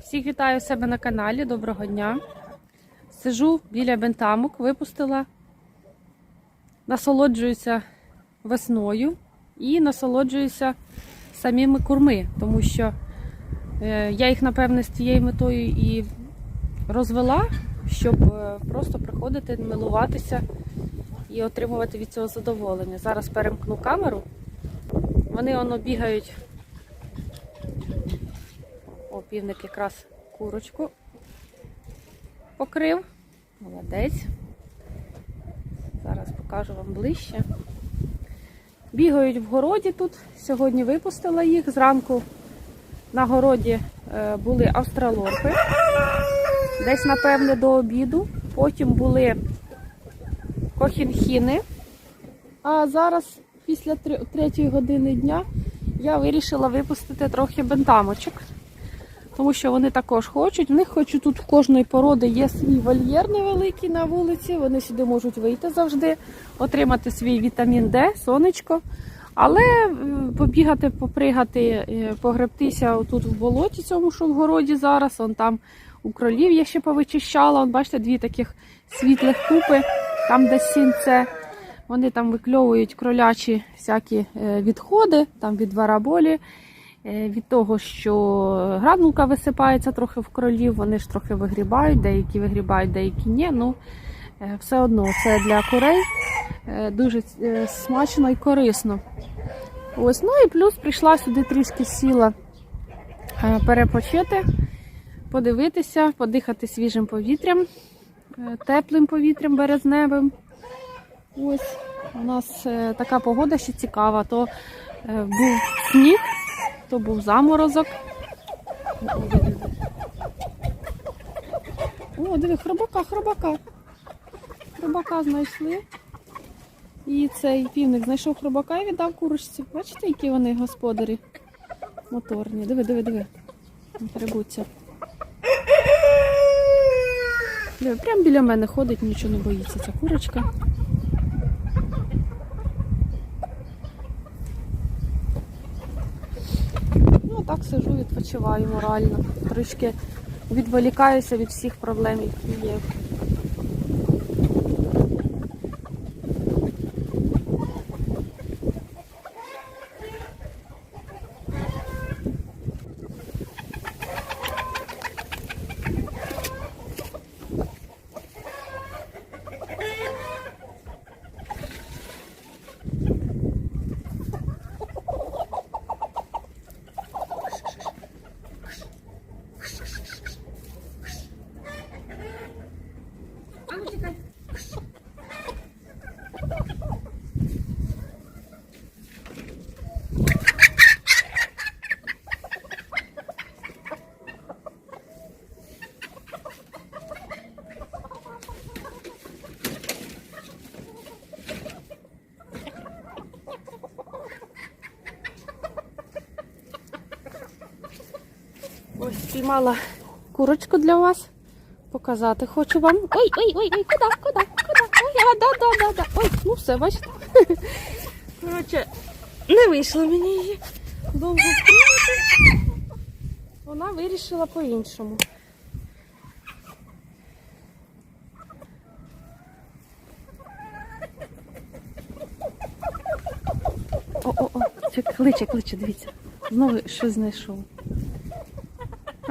Всіх вітаю себе на каналі. Доброго дня. Сижу біля бентамок, випустила, насолоджуюся весною і насолоджуюся самими курми, тому що е, я їх, напевне, з тією метою і розвела, щоб е, просто приходити, милуватися і отримувати від цього задоволення. Зараз перемкну камеру. Вони воно бігають. О, півник якраз курочку покрив. Молодець. Зараз покажу вам ближче. Бігають в городі тут. Сьогодні випустила їх. Зранку на городі е, були австралорпи. Десь, напевне, до обіду. Потім були кохінхіни. А зараз, після 3 години дня, я вирішила випустити трохи бентамочок. Тому що вони також хочуть. В них хочу тут в кожної породи є свій вольєр невеликий на вулиці. Вони сюди можуть вийти завжди, отримати свій вітамін Д, сонечко. Але е, побігати, попригати, е, погребтися отут в болоті, цьому, що в городі зараз. Он там у кролів я ще повичищала. Он, бачите, дві таких світлих купи, там де сінце. Вони там викльовують кролячі всякі е, відходи, там від вараболі, від того, що гранулка висипається трохи в кролів, вони ж трохи вигрібають, деякі вигрібають, деякі ні. Ну, е, все одно це для курей е, дуже е, смачно і корисно. Ось, ну і плюс прийшла сюди трішки сіла е, перепочити, подивитися, подихати свіжим повітрям, е, теплим повітрям березневим. Ось у нас е, така погода ще цікава. То е, був сніг, то був заморозок. О, диви, хробака, хробака. Хробака знайшли. І цей півник знайшов хробака і віддав курочці. Бачите, які вони господарі моторні. Диви, диви, диви. Перебуться. Прямо біля мене ходить, нічого не боїться ця курочка. Ну, так сижу, відпочиваю морально. Трішки відволікаюся від всіх проблем, які є. Спіймала курочку для вас. Показати хочу вам. Ой, ой, ой, ой, куди, куди, куди? Ой, а, да, да, да, да. Ой, ну все, бачите. Коротше, не вийшло мені її довго втримати. Вона вирішила по-іншому. О-о-о, кличе, кличе, дивіться. Знову щось знайшов.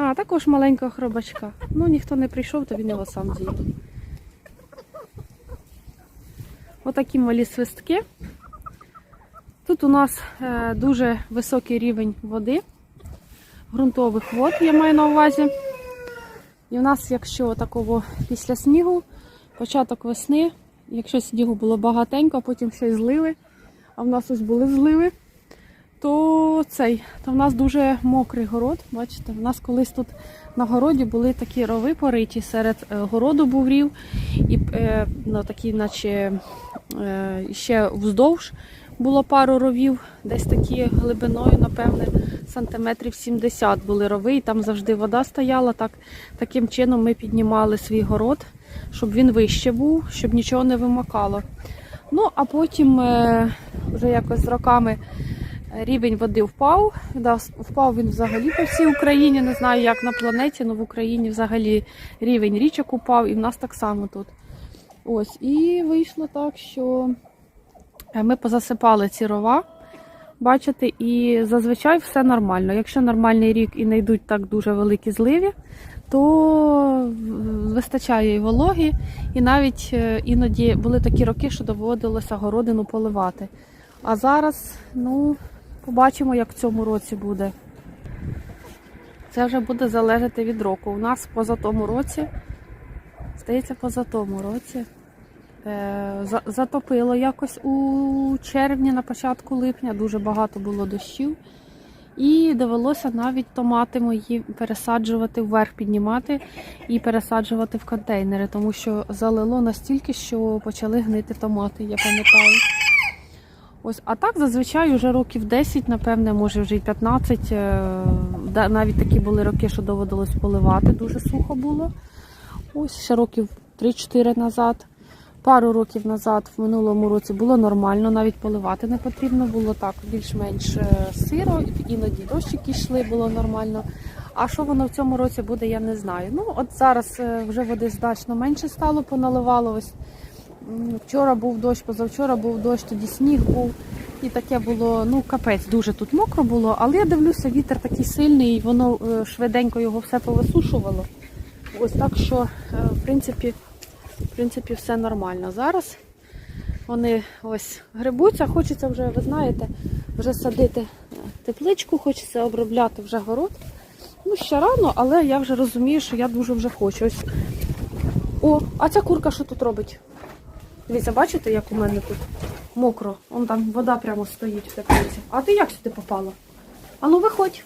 А, також маленького хробачка. Ну, ніхто не прийшов, то він його сам з'їв. Отакі малі свистки. Тут у нас е, дуже високий рівень води, ґрунтових вод, я маю на увазі. І в нас, якщо такого після снігу, початок весни, якщо снігу було багатенько, потім ще й зливи, а в нас ось були зливи, то цей, то в нас дуже мокрий город. Бачите, в нас колись тут на городі були такі рови пориті, серед е, городу був рів, і ну, такі, наче е, ще вздовж було пару ровів, десь такі глибиною, напевне, сантиметрів 70 були рови, і там завжди вода стояла. Так, таким чином ми піднімали свій город, щоб він вище був, щоб нічого не вимокало. Ну, а потім вже якось з роками Рівень води впав. Да, впав він взагалі по всій Україні. Не знаю, як на планеті, але в Україні взагалі рівень річок упав, і в нас так само тут. Ось, і вийшло так, що е, ми позасипали ці рова. Бачите, і зазвичай все нормально. Якщо нормальний рік і не йдуть так дуже великі зливи, то вистачає і вологи, і навіть е, іноді були такі роки, що доводилося городину поливати. А зараз, ну, побачимо, як в цьому році буде. Це вже буде залежати від року. У нас поза тому році, здається, поза тому році е, затопило якось у червні, на початку липня, дуже багато було дощів. І довелося навіть томати мої пересаджувати вверх, піднімати і пересаджувати в контейнери, тому що залило настільки, що почали гнити томати, я пам'ятаю. Ось, а так зазвичай вже років 10, напевне, може вже й 15. е, Навіть такі були роки, що доводилось поливати, дуже сухо було. Ось ще років 3-4 назад. Пару років назад, в минулому році, було нормально, навіть поливати не потрібно було так, більш-менш е, сиро, іноді дощики йшли, було нормально. А що воно в цьому році буде, я не знаю. Ну, от зараз е, вже води значно менше стало, поналивало. Ось Вчора був дощ, позавчора був дощ, тоді сніг був. І таке було, ну капець, дуже тут мокро було, але я дивлюся, вітер такий сильний, і воно е, швиденько його все повисушувало. Ось так що, е, в принципі, в принципі, все нормально. Зараз вони ось грибуться, хочеться вже, ви знаєте, вже садити е, тепличку, хочеться обробляти вже город. Ну, ще рано, але я вже розумію, що я дуже вже хочу. Ось. О, а ця курка що тут робить? Дивіться, бачите, як у мене тут мокро. Вон там вода прямо стоїть в теплиці. А ти як сюди попала? А ну виходь.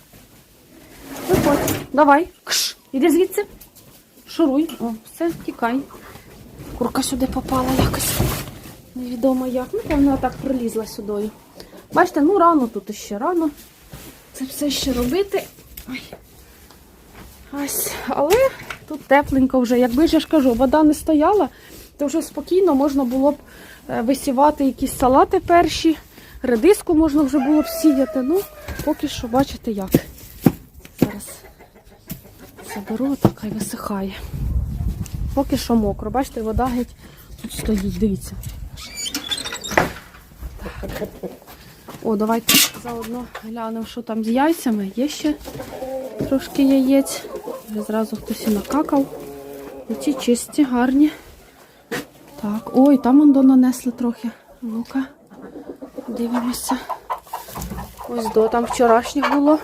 Виходь. Давай. Кш. Іди звідси. Шуруй. О, все, тікай. Курка сюди попала якось. Невідомо як. Ну, вона так прилізла сюди. Бачите, ну рано тут ще рано. Це все ще робити. Ой. Ось, але тут тепленько вже. Якби ж я ж кажу, вода не стояла, то вже спокійно можна було б е, висівати якісь салати перші, редиску можна вже було б сіяти. Ну, поки що бачите як. Зараз заберу, так хай висихає. Поки що мокро. Бачите, вода геть тут стоїть, дивіться. Так. О, давайте заодно глянемо, що там з яйцями. Є ще трошки яєць. Зразу хтось і накакав. Оці чисті, гарні. Так, ой, там он до нанесли трохи. Ну-ка, дивимося. Ось до там вчорашніх було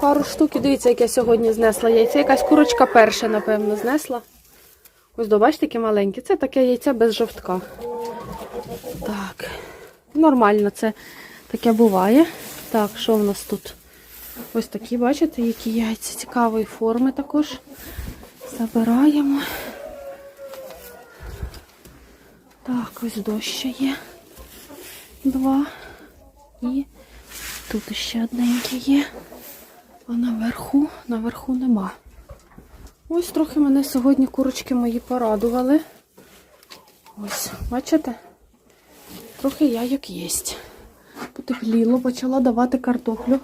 пару штук. Дивіться, як я сьогодні знесла яйце. Якась курочка перша, напевно, знесла. Ось до, бачите, таке маленьке. Це таке яйце без жовтка. Так. Нормально це таке буває. Так, що в нас тут? Ось такі, бачите, які яйця цікавої форми також. Забираємо. Так, ось дощ є. Два. І тут ще одненьке є. А наверху, наверху нема. Ось трохи мене сьогодні курочки мої порадували. Ось, бачите? Трохи яйок єсть. Потепліло, почала давати картоплю.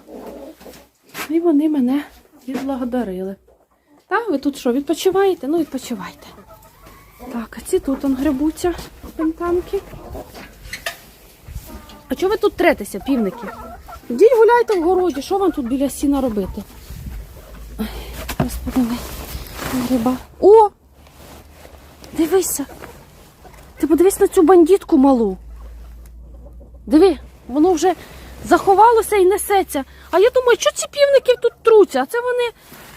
І вони мене відблагодарили. Так, ви тут що, відпочиваєте? Ну, відпочивайте. Так, а ці тут он грибуться пентанки. А чого ви тут третеся, півники? Йдіть гуляйте в городі, що вам тут біля сіна робити? Ой, Господи, ви, гриба. О! Дивися. Ти подивись на цю бандітку малу. Диви, воно вже заховалося і несеться. А я думаю, що ці півники тут труться? А це вони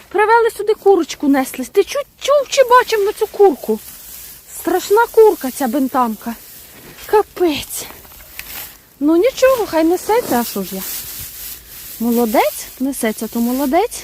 привели сюди курочку неслись. Ти чу, чув чи бачив на цю курку? Страшна курка ця бентамка. Капець. Ну нічого, хай несеться, а що ж я? Молодець, несеться, то молодець.